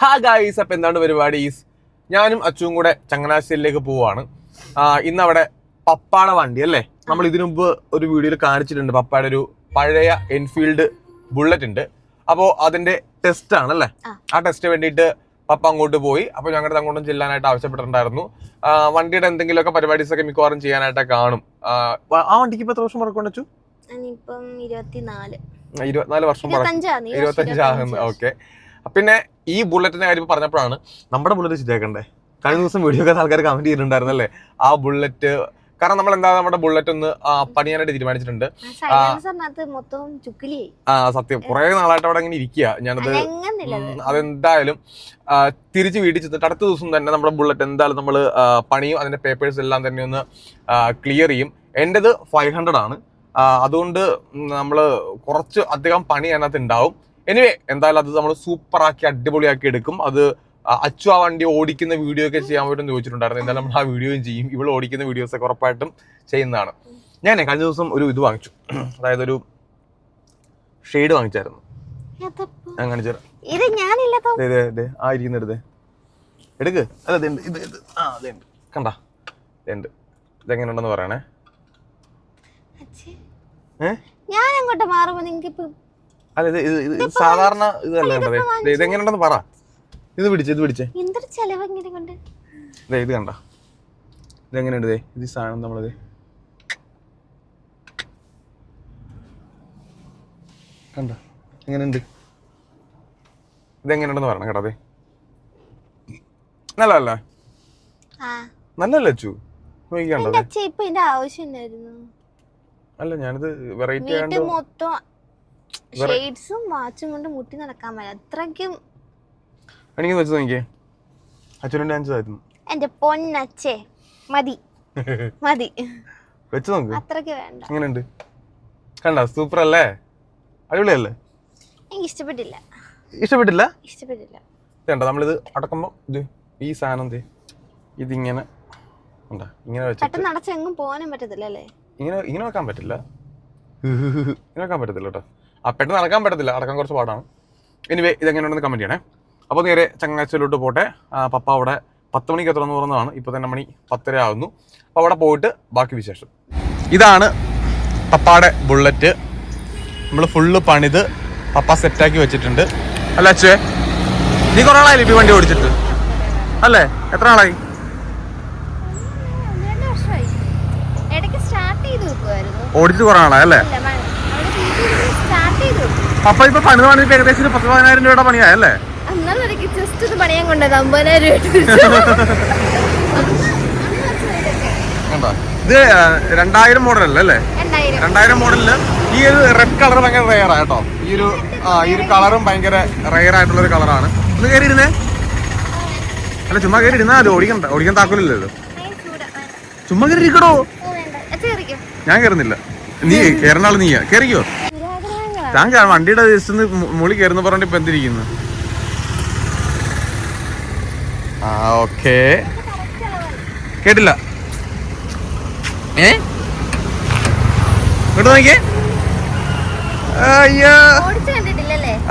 ഹാ ഗായ്സ് അപ്പം എന്താണ് പരിപാടീസ് ഞാനും അച്ചും കൂടെ ചങ്ങനാശ്ശേരിയിലേക്ക് പോവുകയാണ് ഇന്നവിടെ പപ്പാടെ വണ്ടി അല്ലേ? നമ്മൾ ഇതിനു മുമ്പ് ഒരു വീഡിയോയിൽ കാണിച്ചിട്ടുണ്ട്. പപ്പായുടെ ഒരു പഴയ എൻഫീൽഡ് ബുള്ളറ്റ് ഉണ്ട്. അപ്പോൾ അതിന്റെ ടെസ്റ്റ് ആണല്ലേ ആ. ടെസ്റ്റ് വേണ്ടിയിട്ട് പപ്പ അങ്ങോട്ട് പോയി. അപ്പൊ ഞങ്ങളുടെ അങ്ങോട്ടും ചെല്ലാനായിട്ട് ആവശ്യപ്പെട്ടിട്ടുണ്ടായിരുന്നു. വണ്ടിയുടെ എന്തെങ്കിലുമൊക്കെ പരിപാടീസ് ഒക്കെ മിക്കവാറും ചെയ്യാനായിട്ട് കാണും. ആ, വണ്ടിക്ക് ഇപ്പൊ എത്ര വർഷം പറഞ്ഞു വെച്ചു ഇരുപത്തിനാല്. വർഷം ഇരുപത്തഞ്ചാകുന്നു ഓക്കെ. പിന്നെ ഈ ബുള്ളറ്റിന്റെ കാര്യം പറഞ്ഞപ്പോഴാണ് നമ്മുടെ ബുള്ളറ്റ് ശരിയാക്കണ്ടേ? കഴിഞ്ഞ ദിവസം വീഡിയോ ഒക്കെ ആൾക്കാർ കമന്റ് ചെയ്തിട്ടുണ്ടായിരുന്നല്ലേ? ആ ബുള്ളറ്റ് കാരണം നമ്മൾ എന്താ നമ്മുടെ ബുള്ളറ്റ് ഒന്ന് പണിയാനായിട്ട് തീരുമാനിച്ചിട്ടുണ്ട്. ആ സത്യം. കുറെ നാളായിട്ട് അവിടെ ഇങ്ങനെ ഇരിക്കുക ഞാനത് അതെന്തായാലും തിരിച്ച് വീട്ടിൽ ചെന്നിട്ട് അടുത്ത ദിവസം തന്നെ നമ്മുടെ ബുള്ളറ്റ് എന്തായാലും നമ്മൾ പണിയും അതിന്റെ പേപ്പേഴ്സ് എല്ലാം തന്നെ ഒന്ന് ക്ലിയർ ചെയ്യും. എന്റെത് ഫൈവ് ഹൺഡ്രഡ് ആണ്. അതുകൊണ്ട് നമ്മൾ കുറച്ച് അധികം പണി അതിനകത്ത് ഉണ്ടാവും. എനിവേ എന്തായാലും അത് നമ്മൾ സൂപ്പറാക്കി അടിപൊളിയാക്കി എടുക്കും. അത് അച്ചു ആ വണ്ടി ഓടിക്കുന്ന വീഡിയോ ഒക്കെ ചെയ്യാൻ പറ്റുമെന്ന് ചോദിച്ചിട്ടുണ്ടായിരുന്നു. എന്തായാലും നമ്മൾ ആ വീഡിയോയും ചെയ്യും. ഇവൾ ഓടിക്കുന്ന വീഡിയോസ് ഒക്കെ ഉറപ്പായിട്ടും ചെയ്യുന്നതാണ്. ഞാൻ കഴിഞ്ഞ ദിവസം ഒരു ഇത് വാങ്ങിച്ചു. അതായത് ഒരു ഷെയ്ഡ് വാങ്ങിച്ചായിരുന്നു. ഞാൻ കാണിച്ചു ആ ഇരിക്കുന്നെടുത്ത് എടുക്ക്. അല്ല ഇതുണ്ട് ഇത് ഇത് ആ കണ്ട. ഇതുണ്ട് ഇതെങ്ങനെയുണ്ടെന്ന് പറയണേ. ഏ? ഞാൻ അങ്ങോട്ട് മാറുമ്പോ നിങ്ങക്ക് ഇപ്പൊ അല്ല ഇത് ഇത് ഇത് ഇത് സാധാരണ ഇതല്ല കണ്ടത്. ദേ, ഇതെങ്ങനെയുണ്ടെന്ന് പറ. ഇത് പിടിച്ച് ഇത് പിടിച്ച്. എന്തൊരു ചെലവ് ഇങ്ങനെ കൊണ്ട്? ദേ ഇത് കണ്ട? ഇതെങ്ങനെയുണ്ട് ദേ? ഇത് ഈ സാധനം നമ്മളത് കണ്ട? എങ്ങനെയുണ്ട്? ഇതെങ്ങനെയുണ്ടെന്ന് പറയണം കേട്ടോ അതെ നല്ലതല്ല? നല്ലല്ലേ അച്ചു? നോക്കിക്കണ്ടത് അല്ല ഞാനിത് വെറൈറ്റി ആയതുകൊണ്ട് മൊത്തം ഷെയ്ഡ്സും വാച്ചും കൊണ്ട് മുട്ടി നടക്കാൻ പറ്റില്ല അത്രയ്ക്കും എനിക്ക് വെച്ച് നോക്കിയേ അച്ഛനും ഡാൻസ് ആയിരുന്നു എന്റെ പൊന്നച്ചേ മതി. മതി. വെച്ച് നോക്ക്. അത്രയ്ക്ക് വേണ്ട. എങ്ങനെയുണ്ട്? കണ്ട? സൂപ്പർ അല്ലേ അടിപൊളിയല്ലേ? എനിക്ക് ഇഷ്ടപ്പെട്ടില്ല. ഇഷ്ടപ്പെട്ടില്ല? ഇഷ്ടപ്പെട്ടില്ല. കണ്ട നമ്മൾ ഇത് അടക്കുമ്പോൾ ഇത് ഈ സാധനം എന്തേ? ഇതിങ്ങനെ ഉണ്ടാ? ഇങ്ങനെ പെട്ടെന്ന് അടച്ചെങ്ങും പോകാനും പറ്റത്തില്ല അല്ലേ? ഇങ്ങനെ ഇങ്ങനെ വെക്കാൻ പറ്റില്ല. ഇങ്ങനെ വെക്കാൻ പറ്റത്തില്ല കേട്ടോ. ആ പെട്ടെന്ന് നടക്കാൻ പറ്റത്തില്ല. അടക്കാൻ കുറച്ച് പാടാണ്. എനിവേ ഇതെങ്ങനെയുണ്ടെന്ന് കമന്റ് ചെയ്യണേ. അപ്പോൾ നേരെ ചങ്ങനാശ്ശേരിയിലോട്ട് പോട്ടെ. പപ്പ അവിടെ പത്ത് മണിക്ക് എത്ര പറഞ്ഞതാണ് ഇപ്പോൾ തന്നെ മണി പത്തര ആകുന്നു അപ്പോൾ അവിടെ പോയിട്ട് ബാക്കി വിശേഷം. ഇതാണ് പപ്പാടെ ബുള്ളറ്റ് നമ്മൾ ഫുള്ള് പണിത് പപ്പ സെറ്റാക്കി വെച്ചിട്ടുണ്ട്. അല്ല അച്ഛേ? നീ കുറേ ആളായി ഇപ്പോൾ വണ്ടി ഓടിച്ചിട്ട്? അല്ലേ? എത്ര ആളായി ഓടിച്ചിട്ട് കുറേ ആളായി അല്ലേ ഇല്ല, മ- അവിടെ വീട്ടിൽ സ്റ്റാർട്ട് ചെയ്ത് വെക്കും അപ്പൊ ഇപ്പൊ പണിത് പണിയിട്ട് ഏകദേശം ഒരു പത്ത് പതിനായിരം രൂപയുടെ പണിയായല്ലേ? ജസ്റ്റ് ഇത് പണിയാൻ കൊണ്ടത് അമ്പതിനായിരം രൂപ ഇട്ട് കണ്ടോ? ഇത് രണ്ടായിരം മോഡൽ അല്ലേ? രണ്ടായിരം. മോഡലിൽ ഈ ഒരു റെഡ് കളർ ഭയങ്കര റെയർ ആട്ടോ ഈ ഒരു ആ ഈ ഒരു കളറും ഭയങ്കര റെയർ ആയിട്ടുള്ള ഒരു കളറാണ് ഒന്ന് കയറി ഇരുന്നേ അല്ല ചുമ്മാ കയറി ഇരുന്നാ അത് ഓടിക്കണ്ട. ഓടിക്കാൻ താക്കോലില്ലല്ലോ ചുമ്മാ കയറി ഇരിക്കടോ. ഞാൻ കയറുന്നില്ല നീ കയറുന്ന ആൾ നീയാ. കയറിക്കോ കയറാം. വണ്ടിയുടെ ജസ്റ്റ് മുളി കയറുന്ന പറഞ്ഞിട്ട് ഇപ്പൊ എന്തിരിക്കുന്നു? ആ ഓക്കെ. കേട്ടില്ല. ഏ? ഇങ്ങോട്ട് നോക്കിയേ. അയ്യോ.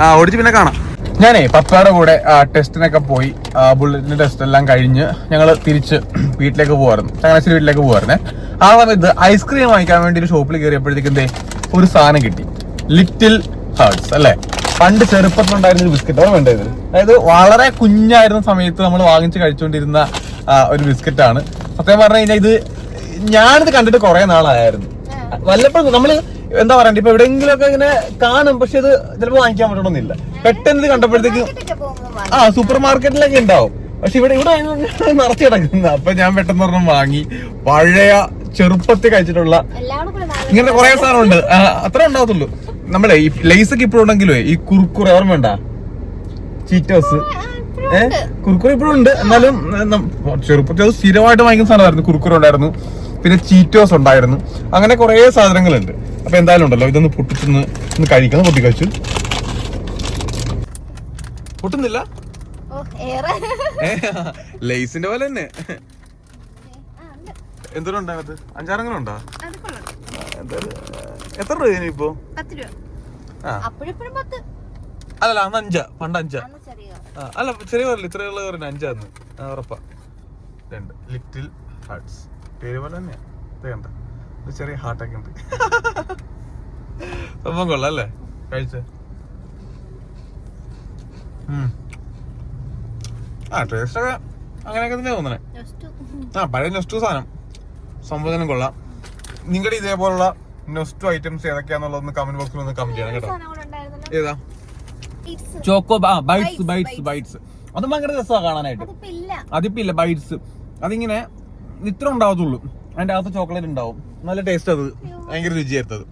ആ ഓടിച്ച് പിന്നെ കാണാം. ഞാനേ പപ്പയുടെ കൂടെ ടെസ്റ്റിനൊക്കെ പോയി. ബുള്ളറ്റിന്റെ ടെസ്റ്റ് എല്ലാം കഴിഞ്ഞ് ഞങ്ങൾ തിരിച്ച് വീട്ടിലേക്ക് പോവായിരുന്നു. ചങ്ങനാശ്ശേരി വീട്ടിലേക്ക് പോകാറുണ്ട് ആ സമയത്ത് ഐസ്ക്രീം വാങ്ങിക്കാൻ വേണ്ടി ഒരു ഷോപ്പിൽ കയറിയപ്പോഴത്തേക്കും ഒരു സാധനം കിട്ടി. ലിറ്റിൽ ഹാർട്സ് അല്ലെ? പണ്ട് ചെറുപ്പത്തിലുണ്ടായിരുന്ന ഒരു ബിസ്ക്കറ്റ് ആണ് വേണ്ടത്? അതായത് വളരെ കുഞ്ഞായിരുന്ന സമയത്ത് നമ്മൾ വാങ്ങിച്ച് കഴിച്ചുകൊണ്ടിരുന്ന ഒരു ബിസ്ക്കറ്റ് ആണ്. സത്യം പറഞ്ഞു കഴിഞ്ഞാൽ ഇത് ഞാനിത് കണ്ടിട്ട് കുറെ നാളായിരുന്നു വല്ലപ്പോഴും നമ്മൾ എന്താ പറയണ്ട ഇപ്പൊ എവിടെയെങ്കിലും ഒക്കെ ഇങ്ങനെ കാണും പക്ഷെ ഇത് ചിലപ്പോൾ വാങ്ങിക്കാൻ പറ്റണമെന്നില്ല. പെട്ടെന്ന് ഇത് കണ്ടപ്പോഴത്തേക്ക്. ആ സൂപ്പർ മാർക്കറ്റിലൊക്കെ ഉണ്ടാവും. പക്ഷെ ഇവിടെ ഇവിടെ നിറച്ചു കിടക്കുന്ന അപ്പൊ ഞാൻ പെട്ടെന്ന് ഒരെണ്ണം വാങ്ങി. പഴയ ചെറുപ്പത്തിൽ കഴിച്ചിട്ടുള്ള ഇങ്ങനെ ഇങ്ങനത്തെ കുറെ സാധനമുണ്ട്. ഉണ്ട് അത്ര ഉണ്ടാവത്തുള്ളൂ. നമ്മളെ ഈ ലേസ് ഒക്കെ ഇപ്പോഴും ഉണ്ടെങ്കിലേ ഈ കുറുക്കുറ ഓർമ്മ വേണ്ട ചീറ്റോസ് ഏ? ഏഹ് കുറുക്കുറ ഇപ്പോഴും ഉണ്ട്. എന്നാലും ചെറുപ്പത്തിൽ സ്ഥിരമായിട്ട് വാങ്ങിക്കുന്ന സാധനമായിരുന്നു. കുറുക്കുറ ഉണ്ടായിരുന്നു. പിന്നെ ചീറ്റോസ് ഉണ്ടായിരുന്നു. അങ്ങനെ കുറെ സാധനങ്ങളുണ്ട്. അപ്പൊ എന്തായാലും ഉണ്ടല്ലോ ഇതൊന്ന് പൊട്ടിച്ചൊന്ന് ഒന്ന് കഴിക്കണം. പൊട്ടി കഴിച്ചു. പൊട്ടുന്നില്ല. ലേസിന്റെ പോലെ തന്നെ. എന്തോരം ഉണ്ടാകത്ത് അഞ്ചാറെങ്കിലും ഉണ്ടോ? എത്ര രൂപ ഇപ്പോ? അല്ല അന്ന് അഞ്ചാ പണ്ട് അഞ്ചാ. അല്ല ചെറിയ പേരില്ല ഇത്ര ഉള്ള പറഞ്ഞു അഞ്ചാന്ന്. ഉറപ്പാ. രണ്ട് ലിറ്റിൽ ഹാർട്ട്സ് പേര് പോലെ തന്നെയാ. ഇത് കണ്ട ഒരു ചെറിയ ഹാർട്ടൊക്കെ ഉണ്ട്. സംഭവം കൊള്ളാം അല്ലേ? കഴിച്ച? ആ ടേസ്റ്റ് ഒക്കെ അങ്ങനെയൊക്കെ തന്നെ തോന്നണേ. ആ പഴയ നെസ്റ്റു സാധനം. സംഭവത്തിനും കൊള്ളാം. നിങ്ങളുടെ ഇതേപോലുള്ള നെസ്റ്റു ഐറ്റംസ് ഏതൊക്കെയാന്നുള്ളതൊന്ന് കമന്റ് ബോക്സിൽ ഒന്ന് കമന്റ് ചെയ്യണം കേട്ടോ. ഏതാ? ചോക്കോ ബൈറ്റ്സ് ബൈറ്റ്സ് ബൈറ്റ്സ് അത് ഭയങ്കര രസമാണ് കാണാനായിട്ട്. അതിപ്പോ ഇല്ല ബൈറ്റ്സ് അതിങ്ങനെ ഇത്ര ഉണ്ടാവത്തുള്ളൂ. അതിന്റെ അകത്ത് ചോക്ലേറ്റ് ഉണ്ടാവും. നല്ല ടേസ്റ്റ് അത്. ഭയങ്കര രുചിയായിരുന്നത്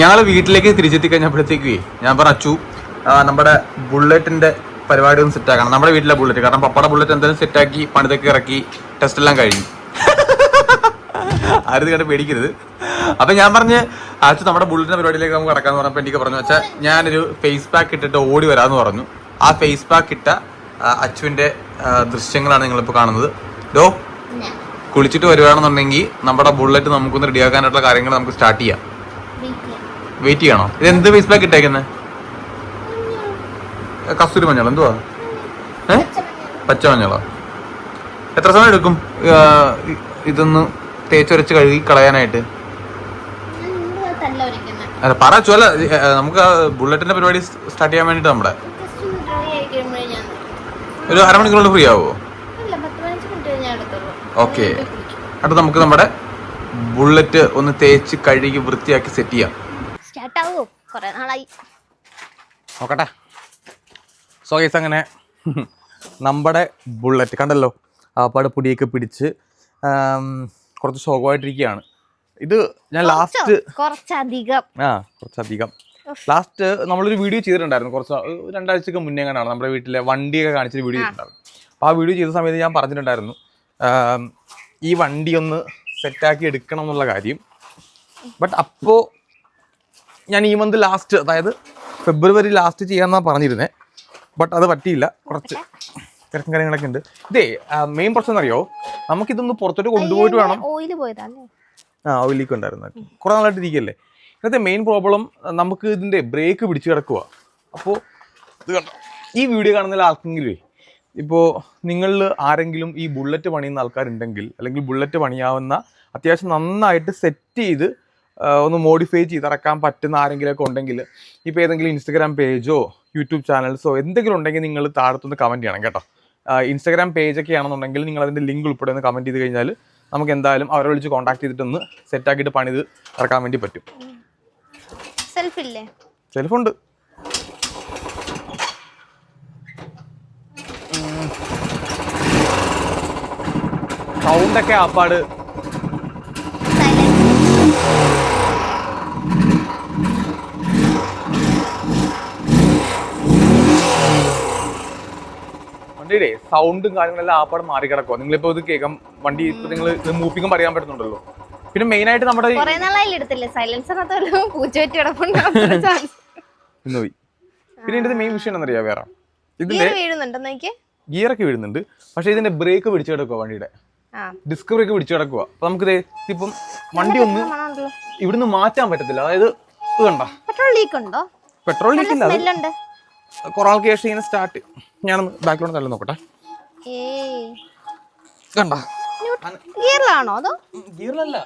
ഞങ്ങൾ വീട്ടിലേക്ക് തിരിച്ചെത്തി കഴിഞ്ഞപ്പോഴത്തേക്ക് ഞാൻ പറ അച്ചു നമ്മുടെ ബുള്ളറ്റിന്റെ പരിപാടി ഒന്ന് സെറ്റ് ആക്കണം. നമ്മുടെ വീട്ടിലെ ബുള്ളറ്റ്. കാരണം പപ്പയുടെ ബുള്ളറ്റ് എന്തായാലും സെറ്റ് ആക്കി പണിതൊക്കെ ഇറക്കി ടെസ്റ്റ് എല്ലാം കഴിഞ്ഞു. ആരും കണ്ട് പേടിക്കരുത്. അപ്പൊ ഞാൻ പറഞ്ഞ് അച്ചു നമ്മുടെ ബുള്ളറ്റിന്റെ പരിപാടിയിലേക്ക് നമുക്ക് കടക്കാന്ന് പറഞ്ഞപ്പോ എനിക്ക് പറഞ്ഞു വെച്ചാൽ ഞാനൊരു ഫേസ് പാക്ക് ഇട്ടിട്ട് ഓടി വരാന്ന് പറഞ്ഞു. ആ ഫേസ് പാക്ക് ഇട്ട അച്ചുവിന്റെ ദൃശ്യങ്ങളാണ് നിങ്ങളിപ്പോ കാണുന്നത്. ഡോ കുളിച്ചിട്ട് വരുവാണെന്നുണ്ടെങ്കിൽ നമ്മുടെ ബുള്ളറ്റ് നമുക്കൊന്ന് റെഡിയാക്കാനായിട്ടുള്ള കാര്യങ്ങൾ നമുക്ക് സ്റ്റാർട്ട് ചെയ്യാം. വെയിറ്റ് ചെയ്യണോ? ഇത് എന്ത് ഫേസ് പാക്ക് ഇട്ടേക്കുന്നത് കസ്തൂരി മഞ്ഞൾ എന്തുവാ? ഏ? പച്ച മഞ്ഞളോ. എത്ര സമയം എടുക്കും? ഇതൊന്ന് തേച്ചൊരച്ച് കഴുകി കളയാനായിട്ട്. അല്ല പറ ചോല നമുക്ക് ആ ബുള്ളറ്റിന്റെ പരിപാടി സ്റ്റാർട്ട് ചെയ്യാൻ വേണ്ടിട്ട് നമ്മുടെ ഒരു അരമണിക്കൂറിൽ ഫ്രീ ആവോ? ഓക്കെ. എന്നിട്ട് നമുക്ക് നമ്മുടെ ബുള്ളറ്റ് ഒന്ന് തേച്ച് കഴുകി വൃത്തിയാക്കി സെറ്റ് ചെയ്യാം. നോക്കട്ടെ. സോ ഗൈസ് അങ്ങനെ നമ്മുടെ ബുള്ളറ്റ് കണ്ടല്ലോ. ആപ്പാട് പൊടിയൊക്കെ പിടിച്ച് ആം, കുറച്ച് സുഖമായിട്ടിരിക്കുകയാണ്. ഇത് ഞാൻ ലാസ്റ്റ് കുറച്ചധികം. ആ കുറച്ചധികം. ലാസ്റ്റ് നമ്മളൊരു വീഡിയോ ചെയ്തിട്ടുണ്ടായിരുന്നു. കുറച്ച് രണ്ടാഴ്ചക്ക് മുന്നേ കാണാണ് നമ്മുടെ വീട്ടിലെ വണ്ടിയൊക്കെ കാണിച്ചൊരു വീഡിയോ ചെയ്തിട്ടുണ്ടായിരുന്നു. അപ്പോൾ ആ വീഡിയോ ചെയ്ത സമയത്ത് ഞാൻ പറഞ്ഞിട്ടുണ്ടായിരുന്നു ഈ വണ്ടി ഒന്ന് സെറ്റാക്കി എടുക്കണം എന്നുള്ള കാര്യം. ബട്ട് അപ്പോൾ ഞാൻ ഈ മന്ത് ലാസ്റ്റ് അതായത് ഫെബ്രുവരി ലാസ്റ്റ് ചെയ്യാമെന്നാണ് പറഞ്ഞിരുന്നത് ബട്ട് അത് പറ്റിയില്ല. കുറച്ച്. തിരക്കും കാര്യങ്ങളൊക്കെ ഉണ്ട്. ഇതേ മെയിൻ പ്രശ്നം എന്നറിയോ? നമുക്കിതൊന്ന് പുറത്തോട്ട് കൊണ്ടുപോയിട്ട് വേണം. ഓയിൽ പോയതല്ലേ ആ ഓയിലേക്ക് ഉണ്ടായിരുന്നു. കുറെ നാളായിട്ട് ഇരിക്കല്ലേ ഇന്നത്തെ മെയിൻ പ്രോബ്ലം നമുക്ക് ഇതിന്റെ ബ്രേക്ക് പിടിച്ചു കിടക്കുക അപ്പോൾ ഇത് കണ്ടോ? ഈ വീഡിയോ കാണുന്ന ആർക്കെങ്കിലും ഇപ്പോൾ നിങ്ങളിൽ ആരെങ്കിലും ഈ ബുള്ളറ്റ് പണിയുന്ന ആൾക്കാരുണ്ടെങ്കിൽ അല്ലെങ്കിൽ ബുള്ളറ്റ് പണിയാവുന്ന അത്യാവശ്യം നന്നായിട്ട് സെറ്റ് ചെയ്ത് ഒന്ന് മോഡിഫൈ ചെയ്തിറക്കാൻ പറ്റുന്ന ആരെങ്കിലുമൊക്കെ ഉണ്ടെങ്കിൽ ഇപ്പോൾ ഏതെങ്കിലും ഇൻസ്റ്റഗ്രാം പേജോ യൂട്യൂബ് ചാനൽസോ എന്തെങ്കിലും ഉണ്ടെങ്കിൽ നിങ്ങൾ താഴത്തൊന്ന് കമന്റ് ചെയ്യണം കേട്ടോ. ഇൻസ്റ്റാഗ്രാം പേജ് പേജൊക്കെ ആണെന്നുണ്ടെങ്കിൽ നിങ്ങൾ അതിന്റെ ലിങ്ക് ഉൾപ്പെടെ ഒന്ന് കമന്റ് ചെയ്ത് കഴിഞ്ഞാൽ നമുക്ക് എന്തായാലും അവരെ വിളിച്ച് കോൺടാക്ട് ചെയ്തിട്ടൊന്ന് സെറ്റാക്കിയിട്ട് പണിത് ഇറക്കാൻ വേണ്ടി പറ്റും. സെൽഫ് ഇല്ലേ? സെൽഫുണ്ട് സൗണ്ടൊക്കെ ആപ്പാട് വണ്ടിയുടെ സൗണ്ടും കാര്യങ്ങളെല്ലാം ആപ്പാട് മാറി കിടക്കുക നിങ്ങളിപ്പോ ഇത് കേൾക്കാം വണ്ടി ഇപ്പൊ നിങ്ങൾ മൂപ്പിക്കും പറയാൻ പറ്റുന്നുണ്ടല്ലോ. പിന്നെ മെയിൻ ആയിട്ട് നമ്മുടെ ഈ- കൊറേ നാളായി എടുത്തില്ലേ. സൈലൻസറിനകത്ത് വല്ലതും പൂച്ചവറ്റി കിടപ്പുണ്ടാവും ചാൻസ് പിന്നെ ഇതിന്റെ മെയിൻ വിഷയം എന്നറിയാ വേറെ? ഇതിന്റെ ഗിയർ ഒക്കെ വീഴുന്നുണ്ട്. പക്ഷെ ഇതിന്റെ ബ്രേക്ക് പിടിച്ചു കിടക്കുക വണ്ടിയുടെ. ആ. ഡിസ്ക് ബ്രേക്ക് പിടിച്ചു കിടക്കുക അപ്പൊ നമുക്ക് ഇപ്പം വണ്ടി ഒന്ന് ഇവിടുന്ന് മാറ്റാൻ പറ്റത്തില്ല. അതായത് ഇത് കണ്ടോ. പെട്രോൾ ലീക്ക് ഉണ്ടോ? പെട്രോൾ ലീക്ക് ലീക്കില്ല അത് കേസ് ഇങ്ങനെ സ്റ്റാർട്ട് ഞാൻ ബാക്ക്ഗ്രൗണ്ട് തള്ളി നോക്കട്ടെ. ഏയ്. കണ്ട? ഗിയറിലാണോ അതോ? ഗിയറിലല്ല.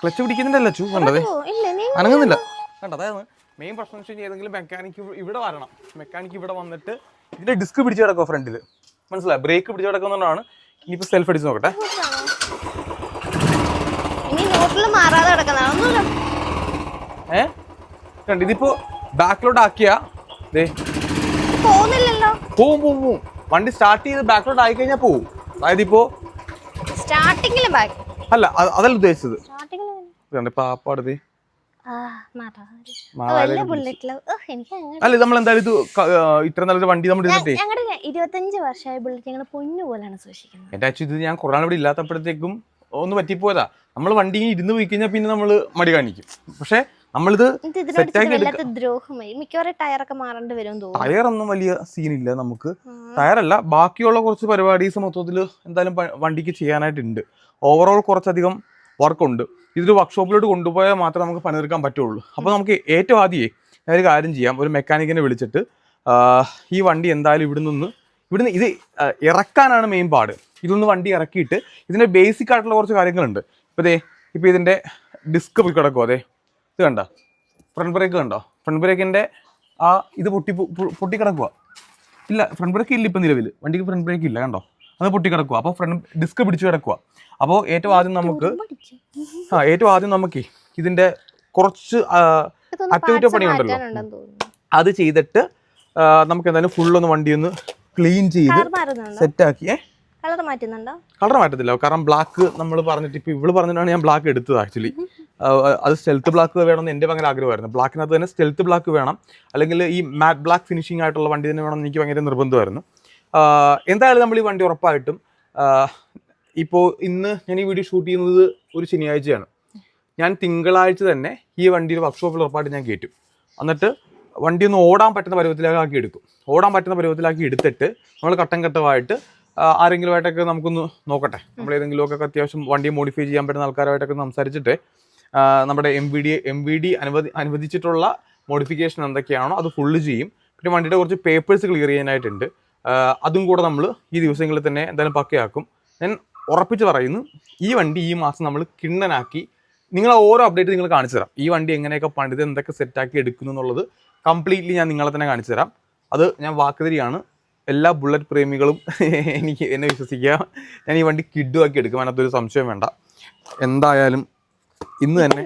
ക്ലച്ച് പിടിക്കുന്നുണ്ടല്ല ചൂ കണ്ടതേ ഇല്ല. നീ അനങ്ങുന്നില്ല. കണ്ട അതായത് മെയിൻ പ്രശ്നം വെച്ച് കഴിഞ്ഞാൽ ഏതെങ്കിലും മെക്കാനിക് ഇവിടെ വരണം. മെക്കാനിക് ഇവിടെ വന്നിട്ട് ഇതിന്റെ ഡിസ്ക് പിടിച്ചു കിടക്കുക ഫ്രണ്ടിൽ മനസ്സിലായി? ബ്രേക്ക് പിടിച്ചു കിടക്കുന്നതാണ് ഇനിയിപ്പോ സെൽഫ് അടിച്ച് നോക്കട്ടെ. ഇതിപ്പോ ബാക്കിലോട്ട് ആക്കിയാ പോവും പോവും പോവും. വണ്ടി സ്റ്റാർട്ട് ചെയ്ത് ബാക്കിലോട്ട് ആയി കഴിഞ്ഞാൽ പോവും. അതായത് ഇപ്പോ ബാക്ക് അല്ല അതല്ല ഉദ്ദേശിച്ചത്. അല്ല നമ്മൾ എന്തായാലും ഇത് ഇത്ര നല്ലൊരു വണ്ടി നമ്മൾ ഇരുന്നിട്ടേ ഞങ്ങളുടെ ഇരുപത്തഞ്ച് വർഷമായ ബുള്ളറ്റ് ഞങ്ങൾ പൊന്നു സൂക്ഷിക്കുന്നത്. എന്റെ അച്ഛൻ ഇത് ഞാൻ കുറേ ഇവിടെ ഇല്ലാത്തപ്പോഴത്തേക്കും ഒന്ന് പറ്റിപ്പോയതാ. നമ്മൾ വണ്ടി ഇരുന്ന് പോയി കഴിഞ്ഞാൽ പിന്നെ നമ്മൾ മടി കാണിക്കും. പക്ഷെ നമ്മളിത് ഇത് സെറ്റാക്കി മിക്കവാറും ടയറൊക്കെ മാറേണ്ടി വരും തോന്നുന്നു. ടയറൊന്നും വലിയ സീനില്ല നമുക്ക്. ടയറല്ല ബാക്കിയുള്ള കുറച്ച് പരിപാടീസ് മൊത്തത്തിൽ എന്തായാലും വണ്ടിക്ക് ചെയ്യാനായിട്ടുണ്ട്. ഓവറോൾ കുറച്ചധികം വർക്കുണ്ട് ഇതൊരു വർക്ക്ഷോപ്പിലോട്ട് കൊണ്ടുപോയാൽ മാത്രമേ നമുക്ക് പണി തീർക്കാൻ പറ്റുള്ളൂ. അപ്പോൾ നമുക്ക് ഏറ്റവും ആദ്യമേ ഞാൻ ഒരു കാര്യം ചെയ്യാം. ഒരു മെക്കാനിക്കിനെ വിളിച്ചിട്ട് ഈ വണ്ടി എന്തായാലും ഇവിടെ നിന്ന് ഇവിടുന്ന് ഇത് ഇറക്കാനാണ് മെയിൻ പാട്. ഇതൊന്ന് വണ്ടി ഇറക്കിയിട്ട് ഇതിന്റെ ബേസിക് ആയിട്ടുള്ള കുറച്ച് കാര്യങ്ങളുണ്ട്. ഇപ്പോൾ ദേ ഇപ്പോൾ ഇതിന്റെ ഡിസ്ക് പോയി കിടക്കുമോ അതെ ഇത് കണ്ടോ? ഫ്രണ്ട് ബ്രേക്ക് കണ്ടോ? ഫ്രണ്ട് ബ്രേക്കിന്റെ ആ ഇത് പൊട്ടി പൊട്ടിക്കിടക്കുക ഇല്ല ഫ്രണ്ട് ബ്രേക്ക് ഇല്ല ഇപ്പം നിലവിൽ വണ്ടിക്ക് ഫ്രണ്ട് ബ്രേക്ക് ഇല്ല കണ്ടോ? അത് പൊട്ടിക്കിടക്കുക അപ്പോൾ ഫ്രണ്ട് ഡിസ്ക് പിടിച്ച് കിടക്കുക അപ്പോൾ ഏറ്റവും ആദ്യം നമുക്ക് ആ ഏറ്റവും ആദ്യം നമുക്ക് ഇതിന്റെ കുറച്ച് ആ, പണിയുണ്ടല്ലോ അറ്റകുറ്റപ്പണി parts ഉണ്ടല്ലോ മാറ്റാനുണ്ടെന്ന് തോന്നുന്നു. അത് ചെയ്തിട്ട് നമുക്ക് എന്തായാലും ഫുള്ളൊന്ന് വണ്ടി ഒന്ന് ക്ലീൻ ചെയ്ത് സെറ്റാക്കിയേ കളർ മാറ്റുന്നുണ്ടോ? കളർ മാറ്റത്തില്ല. കാരണം ബ്ലാക്ക് നമ്മൾ പറഞ്ഞിട്ട് ഇപ്പൊ ഇവൾ പറഞ്ഞിട്ടാണ് ഞാൻ ബ്ലാക്ക് എടുത്തത് ആക്ച്വലി അത് സ്റ്റെൽത്ത് ബ്ലാക്ക് വേണമെന്ന് എന്റെ ഭയങ്കര ആഗ്രഹമായിരുന്നു. ബ്ലാക്കിനകത്ത് തന്നെ സ്റ്റെൽത്ത് ബ്ലാക്ക് വേണം. അല്ലെങ്കിൽ ഈ മാറ്റ് ബ്ലാക്ക് ഫിനിഷിംഗ് ആയിട്ടുള്ള വണ്ടി തന്നെ വേണം എന്ന് എനിക്ക് ഭയങ്കര നിർബന്ധമായിരുന്നു. എന്തായാലും നമ്മൾ ഈ വണ്ടി ഉറപ്പായിട്ടും ഇപ്പോൾ ഇന്ന് ഞാൻ ഈ വീഡിയോ ഷൂട്ട് ചെയ്യുന്നത് ഒരു ശനിയാഴ്ചയാണ്. ഞാൻ തിങ്കളാഴ്ച തന്നെ ഈ വണ്ടിയുടെ വർക്ക്ഷോപ്പിൽ ഉറപ്പായിട്ട് ഞാൻ കയറ്റും എന്നിട്ട് വണ്ടി ഒന്ന് ഓടാൻ പറ്റുന്ന പരുവത്തിലാക്കി എടുക്കും. ഓടാൻ പറ്റുന്ന പരുവത്തിലാക്കി എടുത്തിട്ട് നമ്മൾ ഘട്ടം ഘട്ടമായിട്ട് ആരെങ്കിലുമായിട്ടൊക്കെ നമുക്കൊന്ന് നോക്കട്ടെ. നമ്മൾ ഏതെങ്കിലുമൊക്കെ അത്യാവശ്യം വണ്ടി മോഡിഫൈ ചെയ്യാൻ പറ്റുന്ന ആൾക്കാരുമായിട്ടൊക്കെ സംസാരിച്ചിട്ട് നമ്മുടെ M V D M V D അനുവദി അനുവദിച്ചിട്ടുള്ള മോഡിഫിക്കേഷൻ എന്തൊക്കെയാണോ അത് ഫുള്ള് ചെയ്യും. പിന്നെ വണ്ടിയുടെ കുറച്ച് പേപ്പേഴ്സ് ക്ലിയർ ചെയ്യാനായിട്ടുണ്ട്. അതും കൂടെ നമ്മൾ ഈ ദിവസങ്ങളിൽ തന്നെ എന്തായാലും പക്കയാക്കും. ഞാൻ ഉറപ്പിച്ച് പറയുന്നു ഈ വണ്ടി ഈ മാസം നമ്മൾ കിണ്ണനാക്കി. നിങ്ങൾ ഓരോ അപ്ഡേറ്റ് നിങ്ങൾ കാണിച്ചു തരാം. ഈ വണ്ടി എങ്ങനെയൊക്കെ പണിത് എന്തൊക്കെ സെറ്റാക്കി എടുക്കുന്നു എന്നുള്ളത് കംപ്ലീറ്റ്ലി ഞാൻ നിങ്ങളെ തന്നെ കാണിച്ചു തരാം. അത് ഞാൻ വാക്കുതിരിയാണ്. എല്ലാ ബുള്ളറ്റ് പ്രേമികളും എനിക്ക് എന്നെ വിശ്വസിക്കുക ഞാൻ ഈ വണ്ടി കിഡുവാക്കി എടുക്കും. അതിനകത്തൊരു സംശയം വേണ്ട. എന്തായാലും ഇന്ന് തന്നെ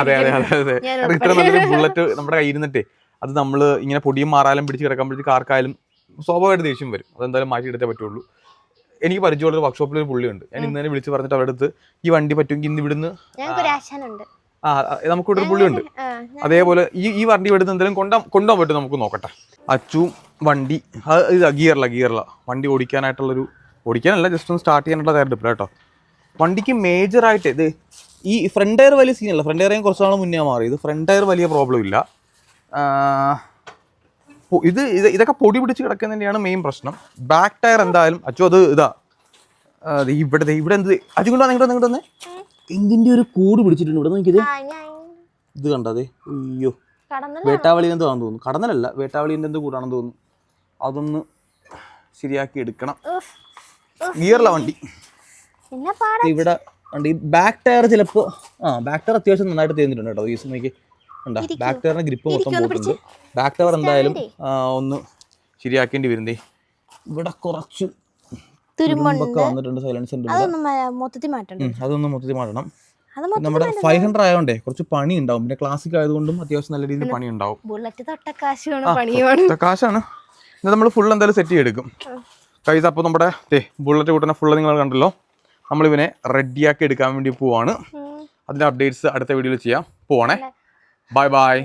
അതെ അതെ അതെ അതെ ഇത്ര നല്ലൊരു ബുള്ളറ്റ് നമ്മുടെ കയ്യിൽ ഇരുന്നിട്ടേ അത് നമ്മൾ ഇങ്ങനെ പൊടിയും മാറാലും പിടിച്ച് കിടക്കുമ്പോഴത്തേക്ക് ആർക്കായാലും സ്വാഭാവികമായിട്ട് ദേഷ്യം വരും. അതെന്തായാലും മാറ്റിയെടുത്തേ പറ്റുള്ളൂ. എനിക്ക് പരിചയമുള്ള ഒരു വർക്ക്ഷോപ്പിൽ ഒരു പുള്ളിയുണ്ട്. ഞാൻ ഇന്നലെ വിളിച്ച് പറഞ്ഞിട്ട് അവരുടെ അടുത്ത് ഈ വണ്ടി പറ്റുമെങ്കിൽ ഇന്ന് ഇവിടുന്ന് ആ. നമുക്കിവിടെ ഒരു പുള്ളിയുണ്ട്. അതേപോലെ ഈ ഈ വണ്ടി ഇവിടുന്ന് എന്തെങ്കിലും കൊണ്ടാ കൊണ്ടുപോകാൻ പറ്റും നമുക്ക് നോക്കട്ടെ. അച്ചും വണ്ടി. അത് ഇതാ ഗിയറില ഗിയറില. വണ്ടി ഓടിക്കാനായിട്ടുള്ളൊരു ഓടിക്കാനല്ല ജസ്റ്റ് ഒന്ന് സ്റ്റാർട്ട് ചെയ്യാനുള്ള തയ്യാറെടുപ്പില്ല കേട്ടോ. വണ്ടിക്ക് മേജർ ആയിട്ട് ഇത് ഈ ഫ്രണ്ട് ടയർ വലിയ സീനല്ല ഫ്രണ്ട് ടയർ കുറച്ച് നാൾ മുന്നേ മാറി. ഇത് ഫ്രണ്ട് ടയർ വലിയ പ്രോബ്ലം ഇല്ല. ഇത് ഇത് ഇതൊക്കെ പൊടി പിടിച്ച് കിടക്കുന്നതിന്റെയാണ് മെയിൻ പ്രശ്നം. ബാക്ക് ടയർ എന്തായാലും അച്ചു അത് ഇതാ. ഇവിടെ ഇവിടെ എന്ത് അച്ചു കൊണ്ടോ നിങ്ങളുടെ നിങ്ങളുടെ തന്നെ എന്തിന്റെ ഒരു കൂട് പിടിച്ചിട്ടുണ്ട് ഇവിടെ നോക്കിയത്? ഇത് കണ്ടതേ അയ്യോ. വേട്ടാവളിന്റെ എന്തോ ആണെന്ന് തോന്നുന്നു. കടന്നലല്ല വേട്ടാവളിന്റെ എന്തോ കൂടാണെന്ന് തോന്നുന്നു. അതൊന്ന് ശരിയാക്കി എടുക്കണം. ഗിയറില വണ്ടി. ഇവിടെ ബാക്ക് ടയർ ചിലപ്പോ ആ ബാക്ക് ടയർ അത്യാവശ്യം നന്നായിട്ട് തീർന്നിട്ടുണ്ട് കേട്ടോ. ഈ സമയത്ത് ഉണ്ടാ ബാക്ക് ടയറിന്റെ ഗ്രിപ്പ് മൊത്തം പോയിട്ടുണ്ട്. ബാക്ക് ടയർ എന്തായാലും ഒന്ന് ശരിയാക്കേണ്ടി വരുന്നേ. ഇവിടെ കുറച്ച് തുരുമ്പൊക്കെ വന്നിട്ടുണ്ട് അതൊന്നും മൊത്തത്തിൽ അതൊന്ന് മൊത്തത്തിൽ മാറ്റണം. നമ്മുടെ ഫൈവ് ഹൺഡ്രഡ് ആയതുകൊണ്ടേ കുറച്ച് പണി ഉണ്ടാവും. പിന്നെ ക്ലാസിക് ആയതുകൊണ്ടും അത്യാവശ്യം നല്ല രീതിയിൽ പണി ഉണ്ടാവും. കാശാണ് ഇത് നമ്മൾ ഫുൾ എന്തായാലും സെറ്റ് ചെയ്തെടുക്കും. കൈസ് അപ്പോൾ നമ്മുടെ ബുള്ളറ്റ് കൂട്ടുന്ന ഫുള്ള് നിങ്ങൾ കണ്ടല്ലോ. നമ്മളിവനെ റെഡിയാക്കി എടുക്കാൻ വേണ്ടി പോവാണ്. അതിന്റെ അതിന്റെ അപ്ഡേറ്റ്സ് അടുത്ത വീഡിയോയിൽ ചെയ്യാം. പോവാണേ. Bye bye